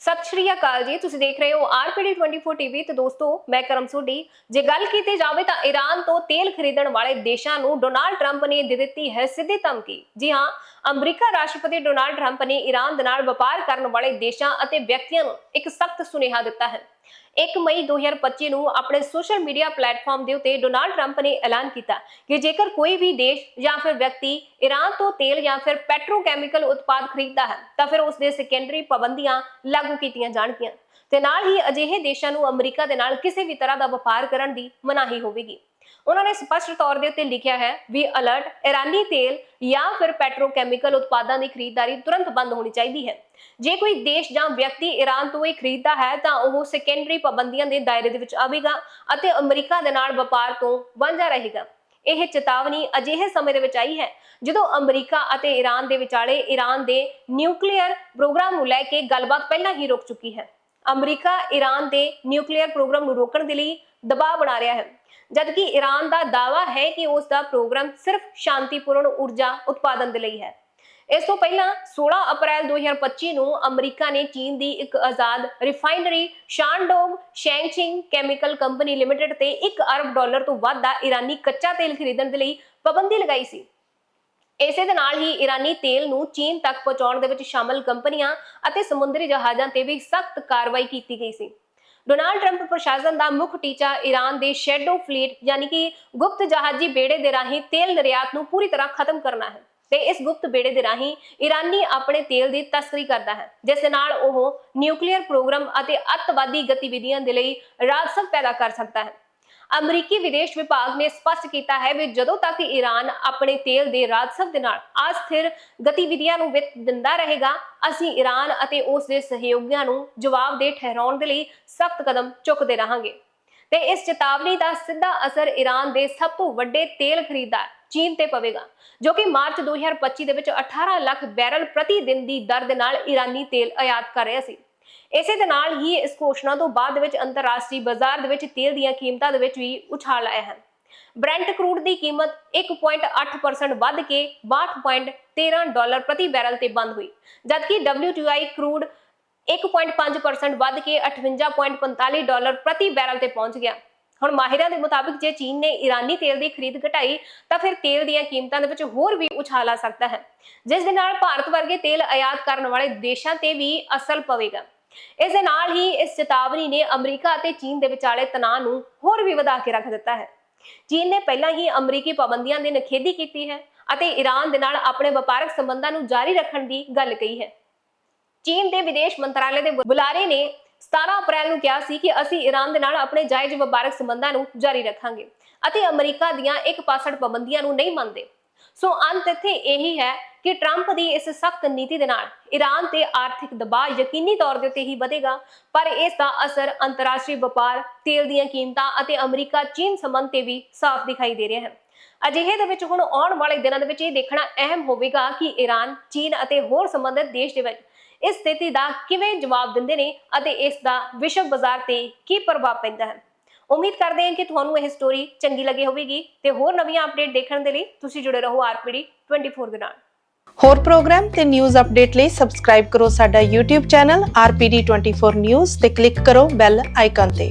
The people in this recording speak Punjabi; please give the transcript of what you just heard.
ਸਤਿ ਸ਼੍ਰੀ ਅਕਾਲ ਜੀ, ਤੁਸੀਂ ਦੇਖ ਰਹੇ ਹੋ ਆਰਪੀਡੀ 24 ਟੀਵੀ ਤੇ ਦੋਸਤੋ, ਮੈਂ ਕਰਮ ਸੋਢੀ। ਜੇ ਗੱਲ ਕੀਤੀ ਜਾਵੇ ਤਾਂ ਈਰਾਨ ਤੋਂ ਤੇਲ ਖਰੀਦਣ ਵਾਲੇ ਦੇਸ਼ਾਂ ਨੂੰ ਡੋਨਾਲਡ ਟਰੰਪ ਨੇ ਦੇ ਦਿੱਤੀ ਹੈ ਸਿੱਧੀ ਧਮਕੀ। ਜੀ ਹਾਂ, ਅਮਰੀਕਾ ਰਾਸ਼ਟਰਪਤੀ ਡੋਨਾਲਡ ਟਰੰਪ ਨੇ ਈਰਾਨ ਦੇ ਨਾਲ ਵਪਾਰ ਕਰਨ ਵਾਲੇ ਦੇਸ਼ਾਂ ਅਤੇ ਵਿਅਕਤੀਆਂ ਨੂੰ ਇੱਕ ਸਖਤ ਸੁਨੇਹਾ ਦਿੱਤਾ ਹੈ। 1 ਮਈ 2025 ਨੂੰ ਆਪਣੇ ਸੋਸ਼ਲ ਮੀਡੀਆ ਪਲੇਟਫਾਰਮ ਦੇ ਉੱਤੇ ਡੋਨਾਲਡ ਟਰੰਪ ਨੇ ਐਲਾਨ ਕੀਤਾ ਕਿ ਜੇਕਰ ਕੋਈ ਵੀ ਦੇਸ਼ ਜਾਂ ਫਿਰ ਵਿਅਕਤੀ ਈਰਾਨ ਤੋਂ ਤੇਲ ਜਾਂ ਫਿਰ ਪੈਟਰੋਕੈਮੀਕਲ ਉਤਪਾਦ ਖਰੀਦਦਾ ਹੈ, ਤਾਂ ਫਿਰ ਉਸ ਦੇ ਸੈਕੰਡਰੀ ਪਾਬੰਦੀਆਂ ਲਾਗੂ ਕੀਤੀਆਂ ਜਾਣਗੀਆਂ। ਤੇ ਨਾਲ ਹੀ ਅਜਿਹੇ ਦੇਸ਼ਾਂ ਨੂੰ ਅਮਰੀਕਾ ਦੇ ਨਾਲ ਕਿਸੇ ਵੀ ਤਰ੍ਹਾਂ ਦਾ ਵਪਾਰ ਕਰਨ ਦੀ ਮਨਾਹੀ ਹੋਵੇਗੀ। ਉਹਨਾਂ ਨੇ ਸਪਸ਼ਟ ਤੌਰ ਦੇ ਉੱਤੇ ਲਿਖਿਆ ਹੈ, ਵੀ ਅਲਰਟ ਇਰਾਨੀ ਤੇਲ ਜਾਂ ਫਿਰ ਪੈਟਰੋਕੈਮੀਕਲ ਉਤਪਾਦਾਂ ਦੀ ਖਰੀਦਦਾਰੀ ਤੁਰੰਤ ਬੰਦ ਹੋਣੀ ਚਾਹੀਦੀ ਹੈ। ਜੇ ਕੋਈ ਦੇਸ਼ ਜਾਂ ਵਿਅਕਤੀ ਈਰਾਨ ਤੋਂ ਇਹ ਖਰੀਦਦਾ ਹੈ, ਤਾਂ ਉਹ ਸੈਕੰਡਰੀ ਪਾਬੰਦੀਆਂ ਦੇ ਦਾਇਰੇ ਦੇ ਵਿੱਚ ਆਵੇਗਾ ਅਤੇ ਅਮਰੀਕਾ ਦੇ ਨਾਲ ਵਪਾਰ ਤੋਂ ਵਾਂਝਾ ਰਹੇਗਾ। ਇਹ ਚੇਤਾਵਨੀ ਅਜਿਹੇ ਸਮੇਂ ਦੇ ਵਿੱਚ ਆਈ ਹੈ, ਜਦੋਂ ਅਮਰੀਕਾ ਅਤੇ ਈਰਾਨ ਦੇ ਵਿਚਾਲੇ ਈਰਾਨ ਦੇ ਨਿਊਕਲੀਅਰ ਪ੍ਰੋਗਰਾਮ ਨੂੰ ਲੈ ਕੇ ਗੱਲਬਾਤ ਪਹਿਲਾਂ ਹੀ ਰੁਕ ਚੁੱਕੀ ਹੈ। ਅਮਰੀਕਾ ਈਰਾਨ ਦੇ ਨਿਊਕਲੀਅਰ ਪ੍ਰੋਗਰਾਮ ਨੂੰ ਰੋਕਣ ਦੇ ਲਈ ਦਬਾਅ ਬਣਾ ਰਿਹਾ ਹੈ। ਜਦਕਿ ਈਰਾਨ ਦਾ ਦਾਅਵਾ ਹੈ ਕਿ ਉਸ ਦਾ ਪ੍ਰੋਗਰਾਮ ਸਿਰਫ ਸ਼ਾਂਤੀਪੂਰਨ ਊਰਜਾ ਉਤਪਾਦਨ ਦੇ ਲਈ ਹੈ। ਇਸ ਤੋਂ ਪਹਿਲਾਂ 16 ਅਪ੍ਰੈਲ 2025 ਨੂੰ ਅਮਰੀਕਾ ਨੇ ਚੀਨ ਦੀ ਇੱਕ ਆਜ਼ਾਦ refinery Shandong Shengching chemical company limited ਤੇ 1 ਅਰਬ ਡਾਲਰ ਤੋਂ ਵੱਧ ਦਾ ਈਰਾਨੀ ਕੱਚਾ ਤੇਲ ਖਰੀਦਣ ਦੇ ਲਈ ਪਾਬੰਦੀ ਲਗਾਈ ਸੀ। ਇਸੇ ਦੇ ਨਾਲ ਹੀ ਈਰਾਨੀ ਤੇਲ ਨੂੰ ਚੀਨ ਤੱਕ ਪਹੁੰਚਾਉਣ ਦੇ ਵਿੱਚ ਸ਼ਾਮਲ ਕੰਪਨੀਆਂ ਅਤੇ ਸਮੁੰਦਰੀ ਜਹਾਜ਼ਾਂ ਤੇ ਵੀ ਸਖਤ ਕਾਰਵਾਈ ਕੀਤੀ ਗਈ ਸੀ। ਡੋਨਾਲਡ ਟਰੰਪ ਪ੍ਰਸ਼ਾਸਨ ਦਾ ਮੁੱਖ ਟੀਚਾ ਈਰਾਨ ਦੇ ਸ਼ੈਡੋ ਫਲੀਟ, ਯਾਨੀ ਕਿ ਗੁਪਤ ਜਹਾਜ਼ੀ ਬੇੜੇ ਦੇ ਰਾਹੀਂ ਤੇਲ ਨਿਰਯਾਤ ਨੂੰ ਪੂਰੀ ਤਰ੍ਹਾਂ ਖਤਮ ਕਰਨਾ ਹੈ ਤੇ ਇਸ ਗੁਪਤ ਬੇੜੇ ਦੇ ਰਾਹੀਂ ਈਰਾਨੀ ਆਪਣੇ ਤੇਲ ਦੀ ਤਸਕਰੀ ਕਰਦਾ ਹੈ, ਜਿਸ ਦੇ ਨਾਲ ਉਹ ਨਿਊਕਲੀਅਰ ਪ੍ਰੋਗਰਾਮ ਅਤੇ ਅੱਤਵਾਦੀ ਗਤੀਵਿਧੀਆਂ ਦੇ ਲਈ ਰਾਜਸਵ ਪੈਦਾ ਕਰ ਸਕਦਾ ਹੈ। ਅਮਰੀਕੀ ਵਿਦੇਸ਼ ਵਿਭਾਗ ਨੇ ਸਪਸ਼ਟ ਕੀਤਾ ਹੈ ਵੀ ਜਦੋਂ ਤੱਕ ਈਰਾਨ ਆਪਣੇ ਤੇਲ ਦੇ ਰਾਜਸਵ ਦੇ ਨਾਲ ਅਸਥਿਰ ਗਤੀਵਿਧੀਆਂ ਨੂੰ ਵਿੱਤ ਦਿੰਦਾ ਰਹੇਗਾ, ਅਸੀਂ ਈਰਾਨ ਅਤੇ ਉਸ ਦੇ ਸਹਿਯੋਗੀਆਂ ਨੂੰ ਜਵਾਬਦੇਹ ਠਹਿਰਾਉਣ ਦੇ ਲਈ ਸਖਤ ਕਦਮ ਚੁੱਕਦੇ ਰਹਾਂਗੇ। ਤੇ ਇਸ ਚੇਤਾਵਨੀ ਦਾ ਸਿੱਧਾ ਅਸਰ ਈਰਾਨ ਦੇ ਸਭ ਤੋਂ ਵੱਡੇ ਤੇਲ ਖਰੀਦਦਾਰ ਚੀਨ ਤੇ ਪਵੇਗਾ, ਜੋ ਕਿ ਮਾਰਚ 2025 ਦੇ ਵਿੱਚ 18 ਲੱਖ ਬੈਰਲ ਪ੍ਰਤੀ ਦਿਨ ਦੀ ਦਰ ਦੇ ਨਾਲ ਈਰਾਨੀ ਤੇਲ ਆਯਾਤ ਕਰ ਰਿਹਾ ਸੀ। ਇਸੇ ਦੇ ਨਾਲ ਹੀ ਇਸ ਘੋਸ਼ਣਾ ਤੋਂ ਬਾਅਦ ਵਿੱਚ ਅੰਤਰਰਾਸ਼ਟਰੀ ਬਾਜ਼ਾਰ ਦੇ ਵਿੱਚ ਤੇਲ ਦੀਆਂ ਕੀਮਤਾਂ ਦੇ ਵਿੱਚ ਵੀ ਉਛਾਲ ਆਇਆ ਹੈ ਬ੍ਰੈਂਟ ਕਰੂਡ ਦੀ ਕੀਮਤ 1.8% ਵੱਧ ਕੇ 62.13 ਡਾਲਰ ਪ੍ਰਤੀ ਬੈਰਲ ਤੇ ਬੰਦ ਹੋਈ, ਜਦਕਿ WTI ਕਰੂਡ 1.5% ਵੱਧ ਕੇ 58.45 ਡਾਲਰ ਪ੍ਰਤੀ ਬੈਰਲ ਤੇ ਪਹੁੰਚ ਗਿਆ। ਹੁਣ ਮਾਹਿਰਾਂ ਦੇ ਮੁਤਾਬਿਕ ਜੇ ਚੀਨ ਨੇ ਈਰਾਨੀ ਤੇਲ ਦੀ ਖਰੀਦ ਘਟਾਈ, ਤਾਂ ਫਿਰ ਤੇਲ ਦੀਆਂ ਕੀਮਤਾਂ ਦੇ ਵਿੱਚ ਹੋਰ ਵੀ ਉਛਾਲ ਆ ਸਕਦਾ ਹੈ, ਜਿਸ ਦੇ ਨਾਲ ਭਾਰਤ ਵਰਗੇ ਤੇਲ ਆਯਾਤ ਕਰਨ ਵਾਲੇ ਦੇਸ਼ਾਂ ਤੇ ਵੀ ਅਸਰ ਪਵੇਗਾ। ਇਸ ਦੇ ਨਾਲ ਹੀ ਇਸ ਚੇਤਾਵਨੀ ਨੇ ਅਮਰੀਕਾ ਅਤੇ ਚੀਨ ਦੇ ਵਿਚਾਲੇ ਤਣਾਅ ਨੂੰ ਹੋਰ ਵੀ ਵਧਾ ਕੇ ਰੱਖ ਦਿੱਤਾ ਹੈ। ਚੀਨ ਨੇ ਪਹਿਲਾਂ ਹੀ ਅਮਰੀਕੀ ਪਾਬੰਦੀਆਂ ਦੀ ਨਖੇਦੀ ਕੀਤੀ ਹੈ ਅਤੇ ਈਰਾਨ ਦੇ ਨਾਲ ਆਪਣੇ ਵਪਾਰਕ ਸੰਬੰਧਾਂ ਨੂੰ ਜਾਰੀ ਰੱਖਣ ਦੀ ਗੱਲ ਕਹੀ ਹੈ। ਚੀਨ ਦੇ ਵਿਦੇਸ਼ ਮੰਤਰਾਲੇ ਦੇ ਬੁਲਾਰੇ ਨੇ 17 ਅਪ੍ਰੈਲ ਨੂੰ ਕਿਹਾ ਸੀ ਕਿ ਅਸੀਂ ਈਰਾਨ ਦੇ ਨਾਲ ਆਪਣੇ ਜਾਇਜ਼ ਵਪਾਰਕ ਸੰਬੰਧਾਂ ਨੂੰ ਜਾਰੀ ਰੱਖਾਂਗੇ ਅਤੇ ਅਮਰੀਕਾ ਦੀਆਂ ਇੱਕ ਪਾਸੜ ਪਾਬੰਦੀਆਂ ਨੂੰ ਨਹੀਂ ਮੰਨਦੇ। ਸੋ ਅੰਤ ਇੱਥੇ ਇਹੀ ਹੈ ਕਿ ਟਰੰਪ ਦੀ ਇਸ ਸਖਤ ਨੀਤੀ ਦੇ ਨਾਲ ਈਰਾਨ ਤੇ ਆਰਥਿਕ ਦਬਾਅ ਯਕੀਨੀ ਤੌਰ ਦੇ ਉੱਤੇ ਹੀ ਵਧੇਗਾ, ਪਰ ਇਸ ਦਾ ਅਸਰ ਅੰਤਰਰਾਸ਼ਟਰੀ ਵਪਾਰ, ਤੇਲ ਦੀਆਂ ਕੀਮਤਾਂ ਅਤੇ ਅਮਰੀਕਾ ਚੀਨ ਸੰਬੰਧ ਤੇ ਵੀ ਸਾਫ਼ ਦਿਖਾਈ ਦੇ ਰਿਹਾ ਹੈ। ਅਜਿਹੇ ਦੇ ਵਿੱਚ ਹੁਣ ਆਉਣ ਵਾਲੇ ਦਿਨਾਂ ਦੇ ਵਿੱਚ ਇਹ ਦੇਖਣਾ ਅਹਿਮ ਹੋਵੇਗਾ ਕਿ ਈਰਾਨ ਚੀਨ ਅਤੇ ਹੋਰ ਸੰਬੰਧਿਤ ਦੇਸ਼ ਦੇ ਵਿੱਚ ਇਸ ਸਥਿਤੀ ਦਾ ਕਿਵੇਂ ਜਵਾਬ ਦਿੰਦੇ ਨੇ ਅਤੇ ਇਸ ਦਾ ਵਿਸ਼ਵ ਬਾਜ਼ਾਰ ਤੇ ਕੀ ਪ੍ਰਭਾਵ ਪੈਂਦਾ ਹੈ। ਉਮੀਦ ਕਰਦੇ ਹਾਂ ਕਿ ਤੁਹਾਨੂੰ ਇਹ ਸਟੋਰੀ ਚੰਗੀ ਲੱਗੀ ਹੋਵੇਗੀ ਤੇ ਹੋਰ ਨਵੀਆਂ ਅਪਡੇਟ ਦੇਖਣ ਦੇ ਲਈ ਤੁਸੀਂ ਜੁੜੇ ਰਹੋ ਆਰਪੀਡੀ 24 ਦੇ ਨਾਲ। ਹੋਰ ਪ੍ਰੋਗਰਾਮ ਤੇ ਨਿਊਜ਼ ਅਪਡੇਟ ਲਈ ਸਬਸਕ੍ਰਾਈਬ ਕਰੋ ਸਾਡਾ YouTube ਚੈਨਲ RPD24 News ਤੇ ਕਲਿੱਕ ਕਰੋ ਬੈਲ ਆਈਕਨ ਤੇ।